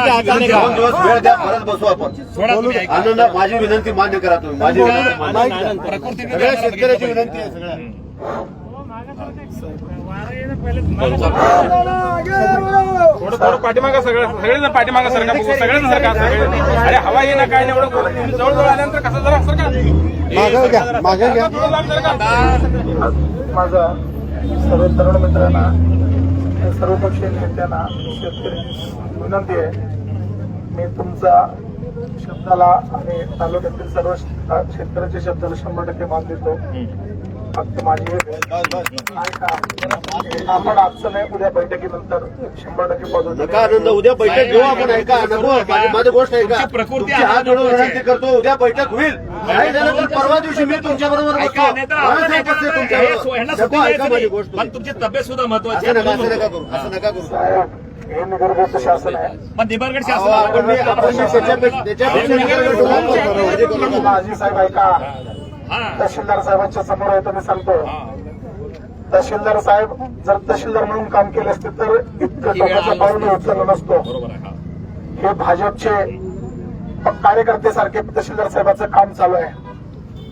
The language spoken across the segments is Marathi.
दोन दिवस वेळ द्या परत बसू आपण. सोडा तुम्ही ऐका. आनंद माझी विनंती मान्य करा तुम्ही माझी विनंती मान्य करा. प्रकृती सगळ्या शेतकऱ्याची विनंती आहे सगळ्या. थोडं थोडं पाठीमागा सगळं सगळेजण पाठीमागा सरका बघू सगळेजण सरका सगळे अरे हवा ये ना काय नाही एवढं बोलत. तुम्ही जवळ जवळ आल्यानंतर कसं जरा सरका मागं घ्या मागं. माझा सर्व तरुण मित्रांना सर्वपक्षीय नेत्यांना शेतकरी विनंती आहे. मी तुमचा शब्दाला आणि तालुक्यातील सर्व शेतकऱ्याच्या शब्दाला शंभर टक्के मान देतो. फक्त माझी. आपण आजचं नाही उद्या बैठकीनंतर शंभर टक्के आनंद उद्या बैठक घेऊ आपण ऐका माझी गोष्ट ऐका प्रकृती करतो उद्या बैठक होईल. नाही झालं तर परवा दिवशी मी तुमच्या बरोबर ऐका नाही तर आपण तुमच्या हे सो- ह्यांना सुट्टी ऐका द्यायची माझी नाही. गोष्ट. पण तुमची तब्येत सुद्धा महत्वाची आहे असं नका. करू असं नका करू. साहेब हे निगरभूत शासन आहे. पण निबरगड अहो, शासन आपण मी- आपण मी त्याच्यापेक्षा त्याच्यापेक्षा निगडीत होतो. करू नका. माझी साहेब ऐका. हा. तहसीलदार साहेबांच्या समोर आहे तर मी सांगतो तहसीलदार साहेब जर तहसीलदार म्हणून काम केले असते तर इतकं टोकाचं पाऊल उचललं नसतो. बरोबर आहे हा. हे भाजपचे कार्यकर्ते सारखे तहसीलदार साहेबांचं काम चालू आहे.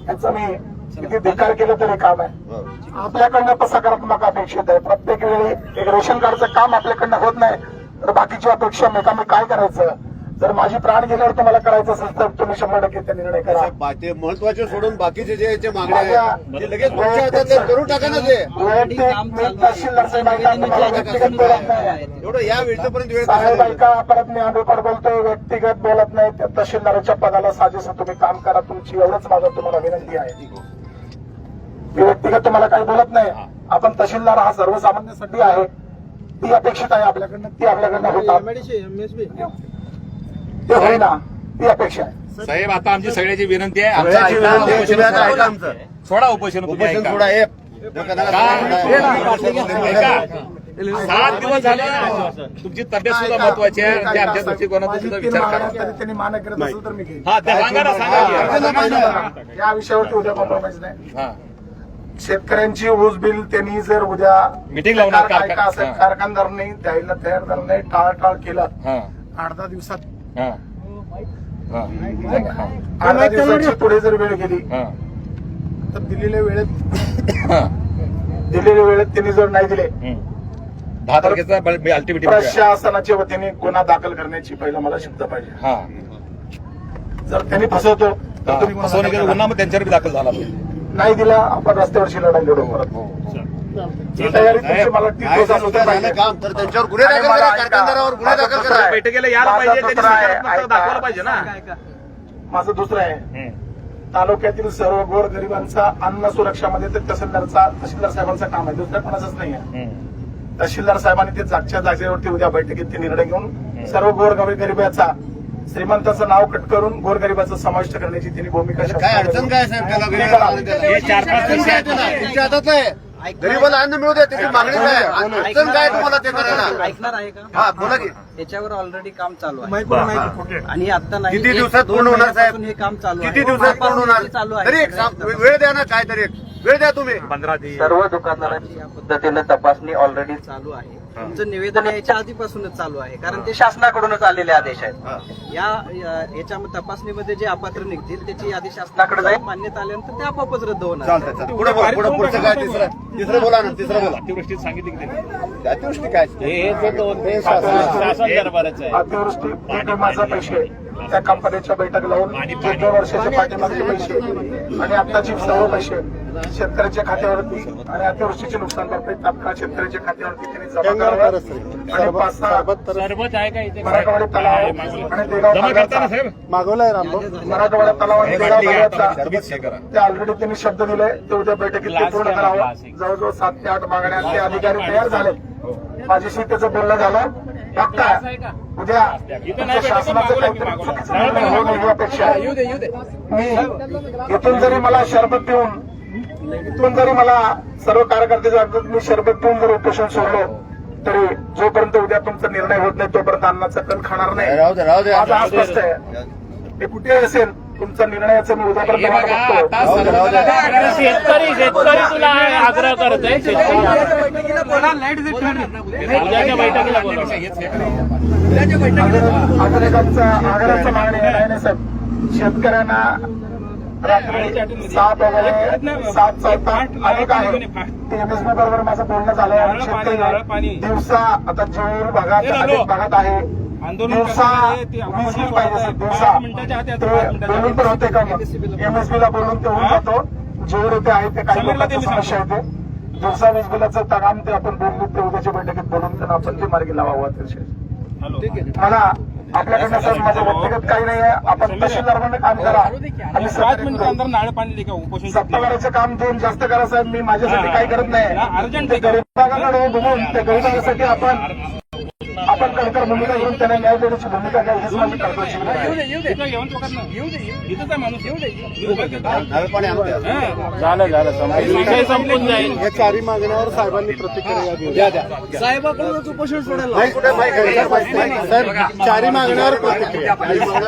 याचा मी किती धिकार केलं तरी काम आहे. आपल्याकडनं पण सकारात्मक अपेक्षित आहे. प्रत्येक वेळी एक रेशन कार्डचं काम आपल्याकडनं होत नाही. तर बाकीची अपेक्षा मी काय करायचं? जर माझी प्राण गेल्यावर तुम्हाला करायचं असेल तर तुम्ही शंभर टक्के ते निर्णय करा. महत्त्वाचे सोडून बाकीचे जे याचे मागण्या लगेच करून टाका ना ते. एवढं या वेळेपर्यंत वेळ साहेब ऐका परत मी अनुभव बोलतोय व्यक्तिगत बोलत नाही. त्या तहसीलदाराच्या पदाला साजेस तुम्ही काम करा. तुमची एवढंच माझं तुम्हाला विनंती आहे. मी व्यक्तिगत तुम्हाला काही बोलत नाही. आपण तहसीलदार हा सर्वसामान्यांसाठी आहे. ती अपेक्षित आहे आपल्याकडनं ती आपल्याकडनं होता ते होईना ती अपेक्षा आहे. साहेब आता आमची सगळ्याची विनंती आहे. आमचं सगळ्याची ऐका, विनंती आहे, उपोषण तुम्ही आता सोडा. ऐका आमचं. सोडा उपोषण तुम्ही उपोषण ऐका. सोडा हे नका- नका- सात दिवस झाले. तुमची तब्येत सुद्धा महत्वाची आहे. ते आमच्या दृष्टिकोनातून सुद्धा विचार करा. तरी त्यांनी मान्य करत असेल तर मी घेईन. हा त्या सांगा ना सांगा की. या विषयावरती उद्या कॉम्प्रोमाइज नाही. हा. शेतकऱ्यांची ऊस बिल त्यांनी जर उद्या Meeting लावणार कारखाना-. कारखानदारांनी द्यायला तयार झालं नाही टाळटाळ केलं. हा. आठ दहा दिवसात हा. हा. हा दहा दिवसाची पुढे जर वेळ गेली हा. तर दिलेल्या वेळेत हा. दिलेल्या वेळेत त्यांनी जर नाही दिले. दहा तारखेचा अल्टिमेट प्रशासनाच्या वतीने गुन्हा दाखल करण्याची पहिला मला शब्द पाहिजे. हा. जर त्यांनी फसवतो तर तुम्ही गुन्हा त्यांच्यावर दाखल झाला. नाही दिला आपण रस्त्यावरची लढाई लढू परत. काम तर त्यांच्यावर गुन्हे दाखल करा. कारखानदारावर गुन्हे दाखल माझं करा दुसरं बैठकीला यायला पाहिजे त्यांनी सकारात्मकता. दाखवायला पाहिजे ना माझं दुसरं आहे. तालुक्यातील सर्व गोर गरिबांचा अन्न सुरक्षामध्ये ते तहसीलदारचा तहसीलदार साहेबांचं काम आहे दुसऱ्या कोणाचंच नाही आहे. तहसीलदार साहेबांनी ते जागच्या जागेवरती उद्या बैठकीत ते निर्णय घेऊन सर्व गोर गरिबाचा श्रीमंताचं नाव कट करून गोरगरिबाचा समाविष्ट करण्याची त्यांनी भूमिका काय अडचण काय साहेब त्याला? हे चार पाच? तुमच्या हातात आहे गरीबाला अन्न मिळू द्या त्याची मागणी काय? अडचण काय तुम्हाला ते करायला? ऐकणार आहे का? हा बोला की. त्याच्यावर ऑलरेडी काम चालू आहे. आणि आता नाही किती दिवसात पूर्ण होणार साहेब? हे काम चालू आहे. किती दिवसात पूर्ण होणार? चालू आहे. तरी एक वेळ द्या ना काय तरी एक. वेळ द्या तुम्ही. पंधरा दिवस. सर्व दुकानदारांची या पद्धतीने तपासणी ऑलरेडी चालू आहे. तुमचं निवेदन याच्या आधीपासूनच चालू आहे. कारण ते शासनाकडूनच आलेले आदेश आहेत. या या- याच्या तपासणीमध्ये जे अपात्र निघतील त्याची यादी शासनाकडे जाईल. मान्यता आल्यानंतर ते आपोआपच रद्द होणार. तिसरं तिसरं बोला ना तिसरं बोला. अतिवृष्टीत सांगितलं अतिवृष्टी काय? अतिवृष्टी पाठिंबाचा पैसे त्या कंपनीच्या बैठक लावून जे दोन वर्षाचे पाठीमागचे पैसे आणि आताचे सर्व पैसे शेतकऱ्याच्या खात्यावरती आणि अतिवृष्टीचे नुकसान भरपाई तात्काळ शेतकऱ्याच्या खात्यावरती त्यांनी जमा करावं आणि पाच सहा मराठवाडा तलाव आणि देगाव साहेब मराठवाडा तलाव आणि हे देगाव भागाचा हे. ते ऑलरेडी त्यांनी शब्द दिले. ते उद्या बैठकीत ते पूर्ण करावं. जवळजवळ सात ते आठ मागण्या ते अधिकारी तयार झाले. माझ्याशी त्याचं बोलणं झालं. उद्या शासनाचं काहीतरी चुकीचं ही अपेक्षा. मी इथून जरी मला शरबत पिऊन इथून जरी मला सर्व कार्यकर्ते मी शरबत पिऊन जर उपोषण सोडलो तरी जोपर्यंत उद्या तुमचा निर्णय होत नाही तोपर्यंत अन्नाचा कण खाणार नाही. स्पष्ट आहे. ते कुठे असेल तुमचा निर्णयाचं मी उद्यापर्यंत हे शेतकरी शेतकरी तुला आग्रह करत आहे हे एक आमचा आग्रहाचा मागणी आहे नाही, नाही साहेब. शेतकऱ्यांना रात्री सात वगैरे सात चालता अनेक आहे. ते बरोबर माझं बोलणं झालंय. शेतकरी दिवसा आता जेऊर भागात. अनेक भागात आहे. आंदोलन ते ते बोलून तर होते का मग? एमएसबी ला बोलून ते होऊन हा? जातो. जेऊर येथे आहे ते काही ते लोकांची समस्या येते दिवसा वीज बिलाचं तणाम ते आपण बोललो ते उद्याच्या बैठकीत बोलून त्यांना आपण ते मार्गी लावावं अतिशय. मला आपल्याकडनं सर माझं व्यक्तिगत काही नाही आहे. आपण तहसीलदार म्हणून काम करा. आणि सत्तावाराचं काम दोन जास्त करा साहेब. मी माझ्यासाठी काही करत हा, नाही अर्जंट ते गरीबांकडे बघून त्या गरीबांसाठी आपण आपण कणकर भूमिका घेऊन त्यांना न्याय देण्याची भूमिका घ्या हीच माझी कर्तव्याची विनंती आहे. इथं घेऊन तो करणार. इथंच आहे माणूस. येऊ दे उभा केला. नारळ पाणी आणते हा. झालं झालं. विषय संपून जाईल. या चारही मागण्यावर साहेबांनी प्रतिक्रिया द्या द्या. साहेबाकडूनच उपोषण सोडायला नाही कुठे? साहेब, चारही मागण्यावर प्रतिक्रिया.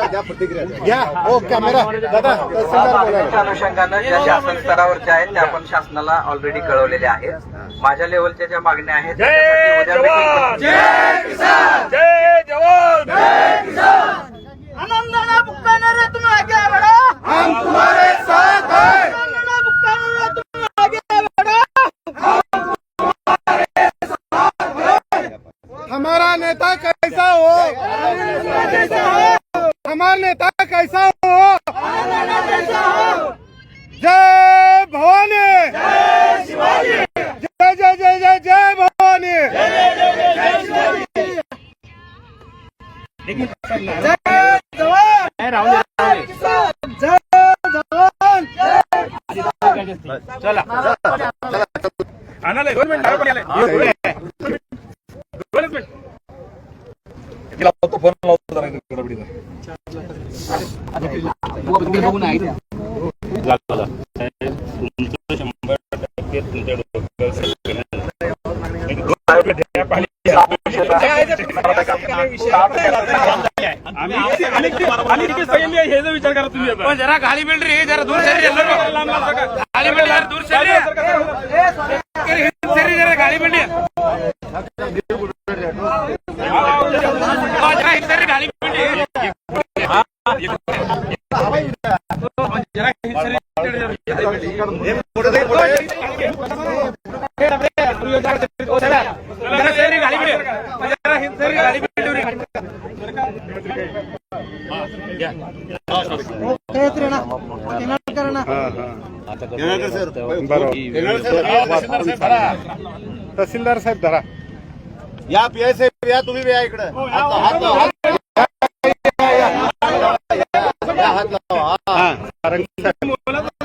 द्या प्रतिक्रिया. घ्या हो कॅमेरा. दादा त्याच्या अनुषंगानं ज्या शासन स्तरावरच्या आहेत त्या आपण शासनाला ऑलरेडी कळवलेल्या आहेत. माझ्या लेवलच्या ज्या मागण्या आहेत त्याच्यासाठी उद्या हमारा नेता कैसा हो? हमारा नेता कैसा हो? जय भवानी। जय जय जय जय जय भवानी। नाही, राहू शंभर टक्के तुमच्या डोक्यावर हे जर विचार करा तुम्ही जरा गाडी बिल्ड जरा दूर शरीर लांब लांब दूर तहसीलदार साहेब धरा. या पी आय साहेब या तुम्ही या इकडे. como